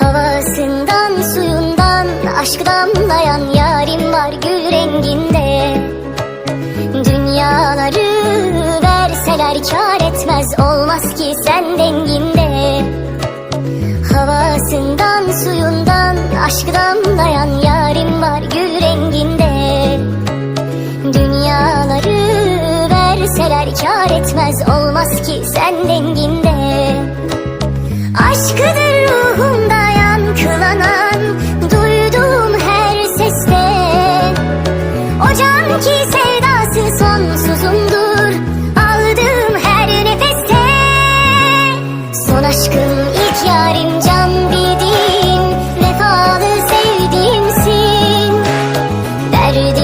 Havasından suyundan aşk damlayan yarim var gül renginde. Dünyaları verseler kar etmez olmaz ki sen denginde. Havasından suyundan aşk damlayan yarim var gül renginde. Dünyaları verseler kar etmez olmaz ki sen denginde. Aşkıdır better